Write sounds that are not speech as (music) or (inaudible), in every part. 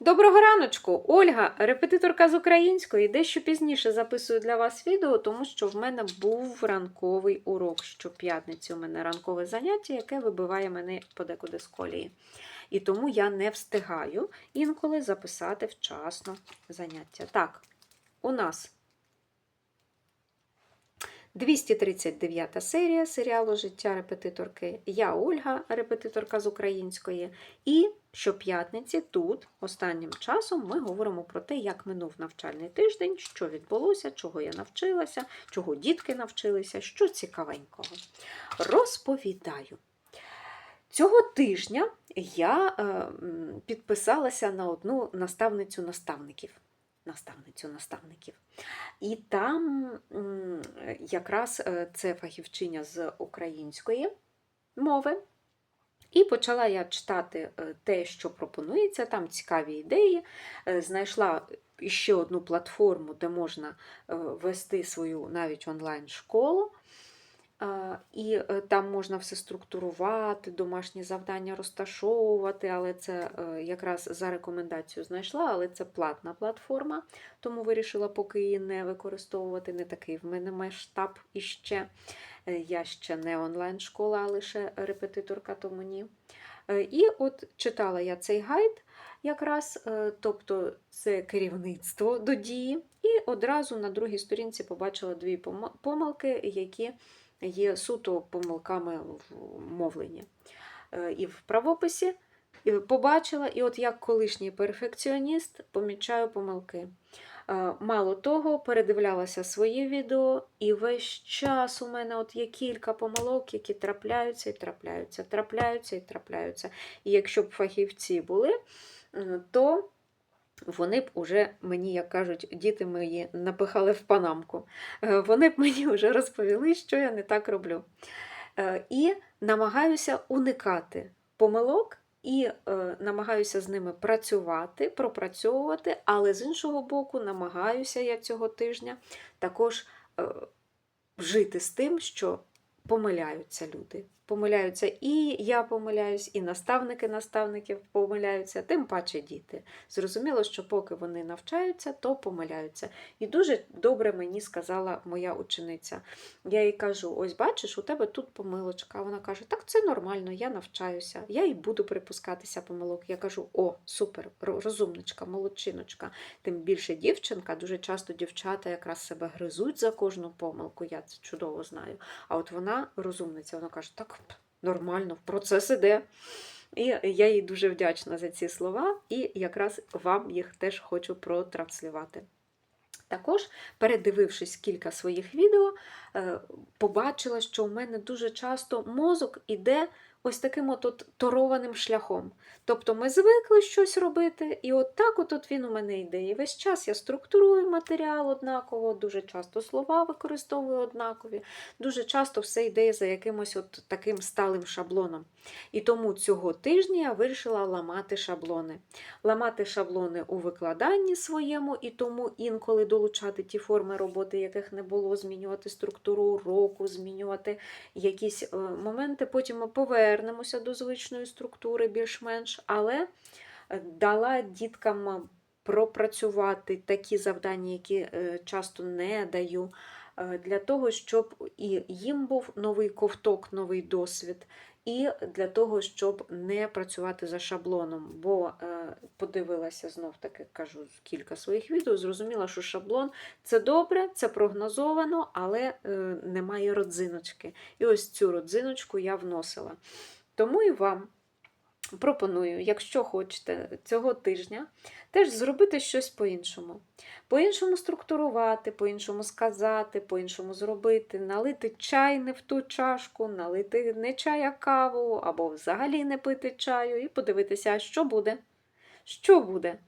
Доброго раночку! Ольга, репетиторка з української. Дещо пізніше записую для вас відео, тому що в мене був ранковий урок. Щоп'ятниці у мене ранкове заняття, яке вибиває мене подекуди з колії. І тому я не встигаю інколи записати вчасно заняття. Так, у нас 239 серія серіалу Життя репетиторки. Я Ольга, репетиторка з української. І щоп'ятниці тут останнім часом ми говоримо про те, як минув навчальний тиждень, що відбулося, чого я навчилася, чого дітки навчилися, що цікавенького. Розповідаю. Цього тижня я е, підписалася на одну наставницю наставників. Наставницю наставників. І там якраз е, це фахівчиня з української мови. І почала я читати е, те, що пропонується, там цікаві ідеї. Е, Знайшла ще одну платформу, де можна вести свою навіть онлайн-школу. І е, там можна все структурувати, домашні завдання розташовувати, але це е, якраз за рекомендацію знайшла, але це платна платформа, тому вирішила поки її не використовувати. Не такий в мене масштаб іще. Е, Я ще не онлайн-школа, а лише репетиторка, тому ні. І от читала я цей гайд, якраз, тобто це керівництво до дії, і одразу на другій сторінці побачила дві помилки, які є суто помилками в мовленні. Е, І в правописі побачила, і от як колишній перфекціоніст помічаю помилки. Е, Мало того, передивлялася своє відео, і весь час у мене от є кілька помилок, які трапляються і трапляються, трапляються і трапляються. І якщо б фахівці були, то вони б уже мені, як кажуть, діти мої напихали в панамку. Е, Вони б (laughs) мені вже розповіли, що я не так роблю. Е, І намагаюся уникати помилок і е, намагаюся з ними працювати, пропрацьовувати, але з іншого боку, намагаюся я цього тижня також жити з тим, що помиляються люди. Помиляються і я помиляюсь, і наставники наставників помиляються, тим паче діти. Зрозуміло, що поки вони навчаються, то помиляються. І дуже добре мені сказала моя учениця. Я їй кажу: ось бачиш, у тебе тут помилочка. Вона каже: Так це нормально, я навчаюся, я і буду припускатися помилок. Я кажу: о, супер, розумничка, молодчиночка. Тим більше дівчинка, дуже часто дівчата якраз себе гризуть за кожну помилку, я це чудово знаю. А от вона розумниця, вона каже, так нормально, процес іде. І я їй дуже вдячна за ці слова, і якраз вам їх теж хочу протранслювати. Також, передивившись кілька своїх відео, е, побачила, що у мене дуже часто мозок іде ось таким от, от торованим шляхом. Тобто ми звикли щось робити, і от так от, от він у мене йде. І весь час я структурую матеріал однаково, дуже часто слова використовую однакові, дуже часто все йде за якимось от таким сталим шаблоном. І тому цього тижня я вирішила ламати шаблони. Ламати шаблони у викладанні своєму, і тому інколи долучати ті форми роботи, яких не було, змінювати структуру уроку, змінювати якісь е, моменти. Потім ми повернемося до звичної структури більш-менш, але е, дала діткам е, пропрацювати такі завдання, які е, часто не даю. Е, Для того, щоб і їм був новий ковток, новий досвід, і для того, щоб не працювати за шаблоном. Бо е, подивилася знов таки, кажу кілька своїх відео, зрозуміла, що шаблон це добре, це прогнозовано, але е, немає родзиночки. І ось цю родзиночку я вносила. Тому і вам пропоную, якщо хочете цього тижня, теж зробити щось по-іншому. По-іншому структурувати, по-іншому сказати, по-іншому зробити, налити чай не в ту чашку, налити не чай, а каву, або взагалі не пити чаю, і подивитися, що буде. Що буде?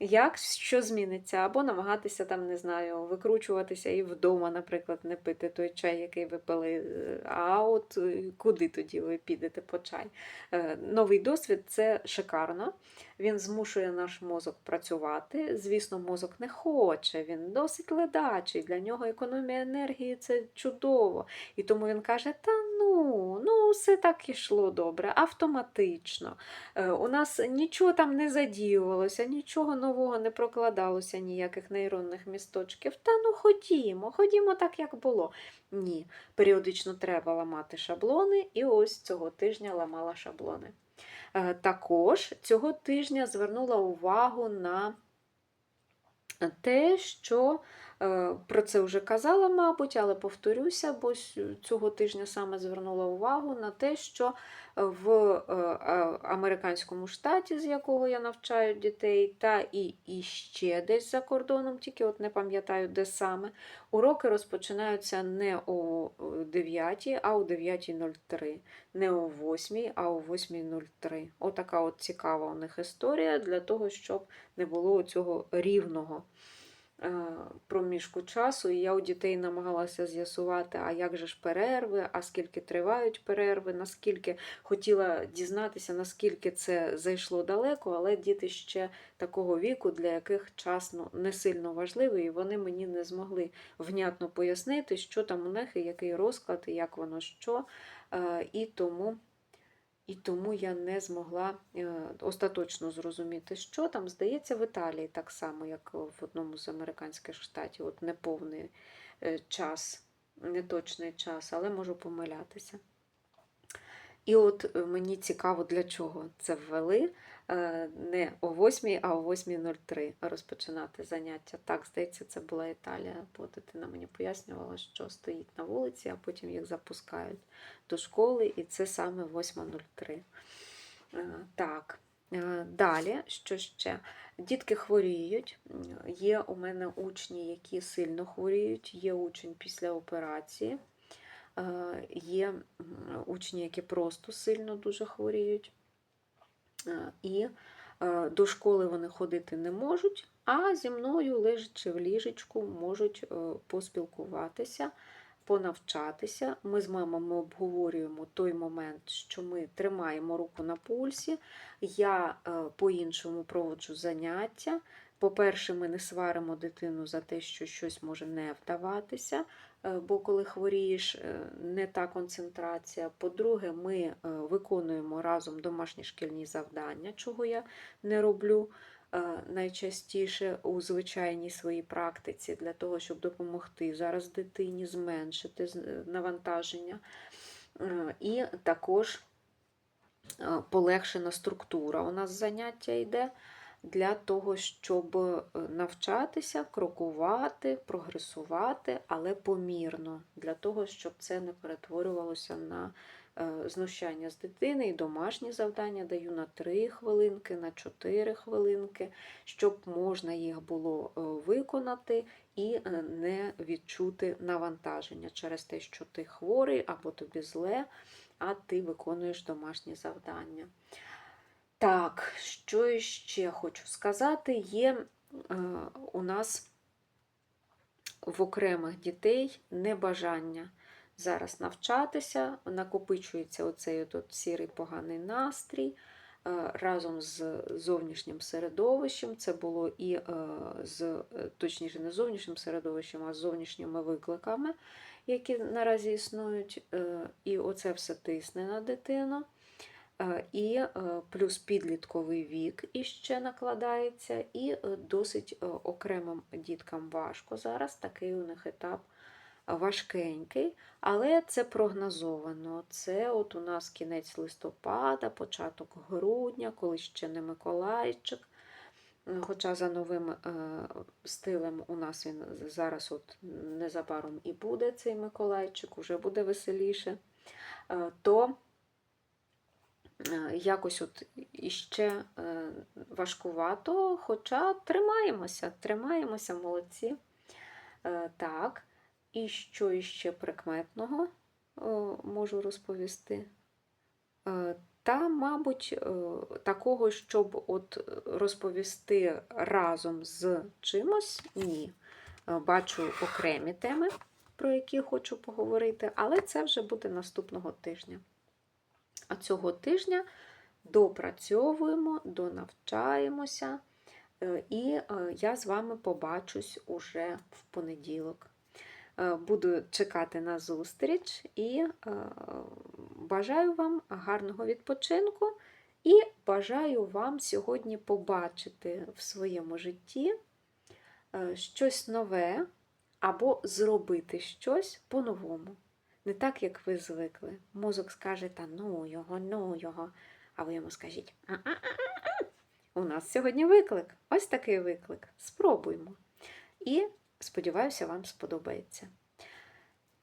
Як що зміниться, або намагатися там, не знаю, викручуватися і вдома, наприклад, не пити той чай, який ви пили. А от е, куди тоді ви підете по чай? Е, Новий досвід це шикарно. Він змушує наш мозок працювати. Звісно, мозок не хоче, він досить ледачий. Для нього економія енергії це чудово. І тому він каже: Та ну, ну, все так ішло добре, автоматично. Е, У нас нічого там не задіювалося, нічого нового не прокладалося, ніяких нейронних місточків. Та ну ходімо, ходімо так, як було. Ні, періодично треба ламати шаблони, і ось цього тижня ламала шаблони. Е, Також цього тижня звернула увагу на те, що про це вже казала, мабуть, але повторюся, бо цього тижня саме звернула увагу на те, що в е, американському штаті, з якого я навчаю дітей, та і, і ще десь за кордоном, тільки от не пам'ятаю, де саме, уроки розпочинаються не о 9, а о 9.03 не о 8, а о 8.03. Отака от цікава у них історія для того, щоб не було цього рівного е, проміжку часу. І я у дітей намагалася з'ясувати, а як же ж перерви, а скільки тривають перерви, наскільки хотіла дізнатися, наскільки це зайшло далеко, але діти ще такого віку, для яких час ну, не сильно важливий, і вони мені не змогли внятно пояснити, що там у них, і який розклад, і як воно що. Е, І тому, і тому я не змогла е, остаточно зрозуміти, що там. Здається, в Італії так само, як в одному з американських штатів, от неповний е, час, неточний час, але можу помилятися. І от е, мені цікаво, для чого це ввели. Е, Не о 8, а о 8.03 розпочинати заняття. Так, здається, це була Італія, бо дитина мені пояснювала, що стоїть на вулиці, а потім їх запускають до школи, і це саме 8.03. Е, Так, е, далі, що ще? Дітки хворіють. Є у мене учні, які сильно хворіють, є учень після операції. Є учні, які просто сильно дуже хворіють. І е, до школи вони ходити не можуть, а зі мною, лежачи в ліжечку, можуть е, поспілкуватися, понавчатися. Ми з мамами обговорюємо той момент, що ми тримаємо руку на пульсі. Я е, по-іншому проводжу заняття. По-перше, ми не сваримо дитину за те, що щось може не вдаватися, бо коли хворієш, е, не та концентрація. По-друге, ми е, виконуємо разом домашні шкільні завдання, чого я не роблю е, найчастіше у звичайній своїй практиці, для того, щоб допомогти зараз дитині зменшити е, навантаження. Е, І також е, полегшена структура. У нас заняття йде для того, щоб е, навчатися, крокувати, прогресувати, але помірно, для того, щоб це не перетворювалося на е, знущання з дитини і домашні завдання даю на 3 хвилинки, на 4 хвилинки, щоб можна їх було е, виконати і не відчути навантаження через те, що ти хворий або тобі зле, а ти виконуєш домашні завдання. Так, що ще хочу сказати, є е, у нас в окремих дітей небажання зараз навчатися, накопичується оцей от сірий поганий настрій е, разом з зовнішнім середовищем. Це було і е, з, точніше, не зовнішнім середовищем, а з зовнішніми викликами, які наразі існують. І оце все тисне на дитину. Е, І е, плюс підлітковий вік іще накладається, і е, досить окремим діткам важко зараз. Такий у них етап важкенький, але це прогнозовано. Це от у нас кінець листопада, початок грудня, коли ще не Миколайчик. Хоча за новим стилем у нас він зараз от незабаром і буде цей Миколайчик, уже буде веселіше. То якось от іще е, важкувато, хоча тримаємося, тримаємося, молодці. Е, Так, і що іще прикметного можу розповісти? Е, Та, мабуть, е, такого, щоб от розповісти разом з чимось, ні. Е, Бачу окремі теми, про які хочу поговорити, але це вже буде наступного тижня. А цього тижня допрацьовуємо, донавчаємося, е, і е, я з вами побачусь уже в понеділок. Е, Буду чекати на зустріч і бажаю вам гарного відпочинку. І бажаю вам сьогодні побачити в своєму житті щось нове або зробити щось по-новому. Не так, як ви звикли. Мозок скаже, та ну його, ну його. А ви йому скажіть: «А-а-а-а-а». у нас сьогодні виклик. Ось такий виклик. Спробуймо. І сподіваюся, вам сподобається.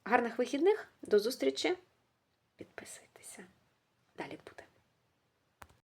Гарних вихідних, до зустрічі. Підписуйтеся. Далі буде.